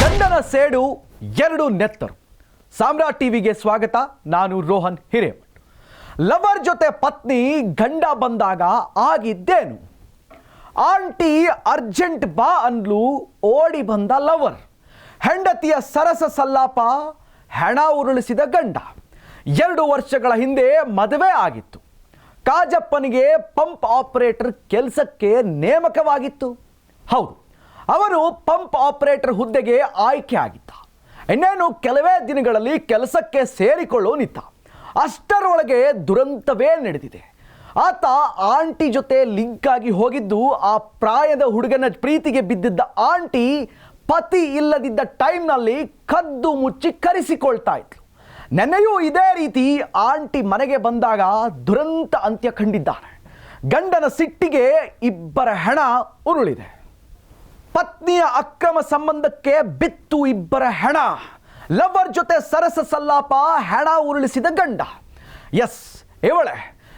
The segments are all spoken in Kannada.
ಗಂಡನ ಸೇಡು ಎರಡು ನೆತ್ತರು. ಸಾಮ್ರಾಟ್ ಟಿವಿಗೆ ಸ್ವಾಗತ, ನಾನು ರೋಹನ್ ಹಿರೇಮಠ್. ಲವರ್ ಜೊತೆ ಪತ್ನಿ ಗಂಡ ಬಂದಾಗ ಆಗಿದ್ದೇನು? ಆಂಟಿ ಅರ್ಜೆಂಟ್ ಬಾ ಅನ್ಲು ಓಡಿ ಬಂದ ಲವರ್. ಹೆಂಡತಿಯ ಸರಸ ಸಲ್ಲಾಪ, ಹೆಣ ಉರುಳಿಸಿದ ಗಂಡ. ಎರಡು ವರ್ಷಗಳ ಹಿಂದೆ ಮದುವೆ ಆಗಿತ್ತು. ಕಾಜಪ್ಪನಿಗೆ ಪಂಪ್ ಆಪರೇಟರ್ ಕೆಲಸಕ್ಕೆ ನೇಮಕವಾಗಿತ್ತು. ಹೌದು, ಅವರು ಪಂಪ್ ಆಪರೇಟರ್ ಹುದ್ದೆಗೆ ಆಯ್ಕೆ ಆಗಿದ್ದ. ಇನ್ನೇನು ಕೆಲವೇ ದಿನಗಳಲ್ಲಿ ಕೆಲಸಕ್ಕೆ ಸೇರಿಕೊಳ್ಳೋನಿದ್ದ ಅಷ್ಟರೊಳಗೆ ದುರಂತವೇ ನಡೆದಿದೆ. ಆತ ಆಂಟಿ ಜೊತೆ ಲಿಂಕ್ ಆಗಿ ಹೋಗಿದ್ದು, ಆ ಪ್ರಾಯದ ಹುಡುಗನ ಪ್ರೀತಿಗೆ ಬಿದ್ದಿದ್ದ ಆಂಟಿ ಪತಿ ಇಲ್ಲದಿದ್ದ ಟೈಮ್ನಲ್ಲಿ ಕದ್ದು ಮುಚ್ಚಿ ಕರೆಸಿಕೊಳ್ತಾ ಇದ್ಲು. ನೆನ್ನೆಯೂ ಇದೇ ರೀತಿ ಆಂಟಿ ಮನೆಗೆ ಬಂದಾಗ ದುರಂತ ಅಂತ್ಯ ಕಂಡಿದ್ದಾರೆ ಗಂಡನ ಸಿಟ್ಟಿಗೆ ಇಬ್ಬರ ಹೆಣ ಉರುಳಿದೆ. ಪತ್ನಿಯ ಅಕ್ರಮ ಸಂಬಂಧಕ್ಕೆ ಬಿತ್ತು ಇಬ್ಬರ ಹೆಣ. ಲವರ್ ಜೊತೆ ಸರಸ ಸಲ್ಲಾಪ ಹೆಣ ಉರುಳಿಸಿದ ಗಂಡ. ಎಸ್, ಇವಳೆ.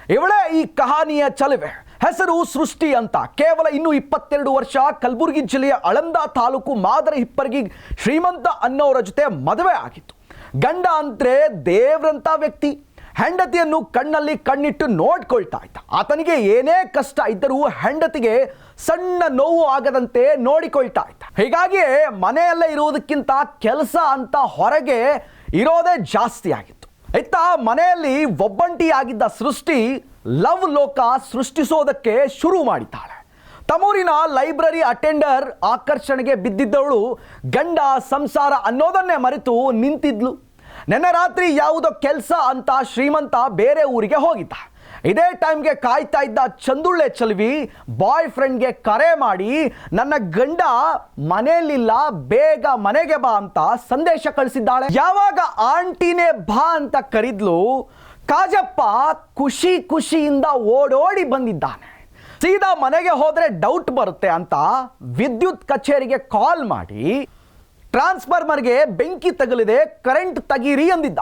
ಇವಳೇ ಈ ಕಹಾನಿಯ ಚಲುವೆ. ಹೆಸರು ಸೃಷ್ಟಿ ಅಂತ. ಕೇವಲ ಇನ್ನು ಇಪ್ಪತ್ತೆರಡು ವರ್ಷ ಕಲಬುರಗಿ ಜಿಲ್ಲೆಯ ಅಳಂದ ತಾಲೂಕು ಮಾದರ ಹಿಪ್ಪರ್ಗಿ ಶ್ರೀಮಂತ ಅನ್ನೋರ ಜೊತೆ ಮದುವೆ ಆಗಿತ್ತು. ಗಂಡ ಅಂದ್ರೆ ದೇವ್ರಂತ ವ್ಯಕ್ತಿ. ಹೆಂಡತಿಯನ್ನು ಕಣ್ಣಲ್ಲಿ ಕಣ್ಣಿಟ್ಟು ನೋಡ್ಕೊಳ್ತಾ ಇದ್ದ. ಆತನಿಗೆ ಏನೇ ಕಷ್ಟ ಇದ್ದರೂ ಹೆಂಡತಿಗೆ ಸಣ್ಣ ನೋವು ಆಗದಂತೆ ನೋಡಿಕೊಳ್ತಾ ಇದ್ದ. ಹೀಗಾಗಿ ಮನೆಯಲ್ಲೇ ಇರುವುದಕ್ಕಿಂತ ಕೆಲಸ ಅಂತ ಹೊರಗೆ ಇರೋದೇ ಜಾಸ್ತಿ ಆಗಿತ್ತು. ಇತ್ತ ಮನೆಯಲ್ಲಿ ಒಬ್ಬಂಟಿಯಾಗಿದ್ದ ಸೃಷ್ಟಿ ಲವ್ ಲೋಕ ಸೃಷ್ಟಿಸೋದಕ್ಕೆ ಶುರು ಮಾಡಿದ್ದಾಳೆ. ತಮೂರಿನ ಲೈಬ್ರರಿ ಅಟೆಂಡರ್ ಆಕರ್ಷಣೆಗೆ ಬಿದ್ದಿದ್ದವಳು ಗಂಡ ಸಂಸಾರ ಅನ್ನೋದನ್ನೇ ಮರೆತು ನಿಂತಿದ್ಲು. ನೆನ್ನೆ ರಾತ್ರಿ ಯಾವುದೋ ಕೆಲಸ ಅಂತ ಶ್ರೀಮಂತ ಬೇರೆ ಊರಿಗೆ ಹೋಗಿದ್ದ ಇದೇ ಟೈಮ್ಗೆ ಕಾಯ್ತಾ ಇದ್ದ ಚಂದುಳ್ಳೆ ಚಲ್ವಿ ಬಾಯ್ ಫ್ರೆಂಡ್ಗೆ ಕರೆ ಮಾಡಿ, ನನ್ನ ಗಂಡ ಮನೆಯಲ್ಲಿಲ್ಲ, ಬೇಗ ಮನೆಗೆ ಬಾ ಅಂತ ಸಂದೇಶ ಕಳಿಸಿದ್ದಾಳೆ. ಯಾವಾಗ ಆಂಟಿನೇ ಬಾ ಅಂತ ಕರಿದ್ಲು, ಕಾಜಪ್ಪ ಖುಷಿ ಖುಷಿಯಿಂದ ಓಡೋಡಿ ಬಂದಿದ್ದಾನೆ. ಸೀದಾ ಮನೆಗೆ ಹೋದರೆ ಡೌಟ್ ಬರುತ್ತೆ ಅಂತ ವಿದ್ಯುತ್ ಕಚೇರಿಗೆ ಕಾಲ್ ಮಾಡಿ ಟ್ರಾನ್ಸ್ಫಾರ್ಮರ್ಗೆ ಬೆಂಕಿ ತಗಲಿದೆ ಕರೆಂಟ್ ತೆಗೀರಿ ಅಂದಿದ್ದ.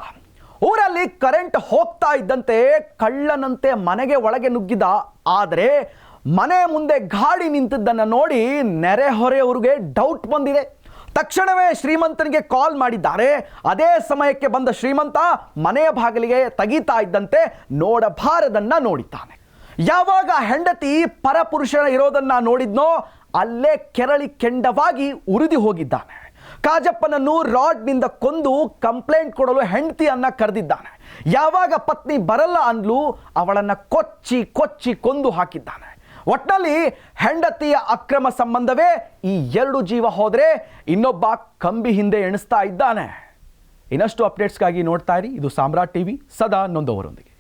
ಊರಲ್ಲಿ ಕರೆಂಟ್ ಹೋಗ್ತಾ ಇದ್ದಂತೆ ಕಳ್ಳನಂತೆ ಮನೆಗೆ ಒಳಗೆ ನುಗ್ಗಿದ. ಆದರೆ ಮನೆ ಮುಂದೆ ಗಾಡಿ ನಿಂತಿದ್ದನ್ನು ನೋಡಿ ನೆರೆಹೊರೆಯವರಿಗೆ ಡೌಟ್ ಬಂದಿದೆ. ತಕ್ಷಣವೇ ಶ್ರೀಮಂತನಿಗೆ ಕಾಲ್ ಮಾಡಿದ್ದಾರೆ. ಅದೇ ಸಮಯಕ್ಕೆ ಬಂದ ಶ್ರೀಮಂತ ಮನೆಯ ಬಾಗಿಲಿಗೆ ತೆಗೀತಾ ಇದ್ದಂತೆ ನೋಡಬಾರದನ್ನ ನೋಡಿದ್ದಾನೆ. ಯಾವಾಗ ಹೆಂಡತಿ ಪರಪುರುಷನ ಇರೋದನ್ನ ನೋಡಿದ್ನೋ ಅಲ್ಲೇ ಕೆರಳಿ ಕೆಂಡವಾಗಿ ಉರಿದು ಹೋಗಿದ್ದಾನೆ. ಕಾಜಪ್ಪನನ್ನು ರಾಡ್ನಿಂದ ಕೊಂದು ಕಂಪ್ಲೇಂಟ್ ಕೊಡಲು ಹೆಂಡತಿಯನ್ನ ಕರೆದಿದ್ದಾನೆ. ಯಾವಾಗ ಪತ್ನಿ ಬರಲ್ಲ ಅಂದ್ಲು ಅವಳನ್ನ ಕೊಚ್ಚಿ ಕೊಚ್ಚಿ ಕೊಂದು ಹಾಕಿದ್ದಾನೆ. ಒಟ್ನಲ್ಲಿ ಹೆಂಡತಿಯ ಅಕ್ರಮ ಸಂಬಂಧವೇ ಈ ಎರಡು ಜೀವ ಹೋದರೆ ಇನ್ನೊಬ್ಬ ಕಂಬಿ ಹಿಂದೆ ಎಣಿಸ್ತಾ ಇದ್ದಾನೆ. ಇನ್ನಷ್ಟು ಅಪ್ಡೇಟ್ಸ್ಗಾಗಿ ನೋಡ್ತಾ ಇರಿ. ಇದು ಸಾಮ್ರಾಟ್ ಟಿವಿ, ಸದಾ ನೊಂದವರೊಂದಿಗೆ.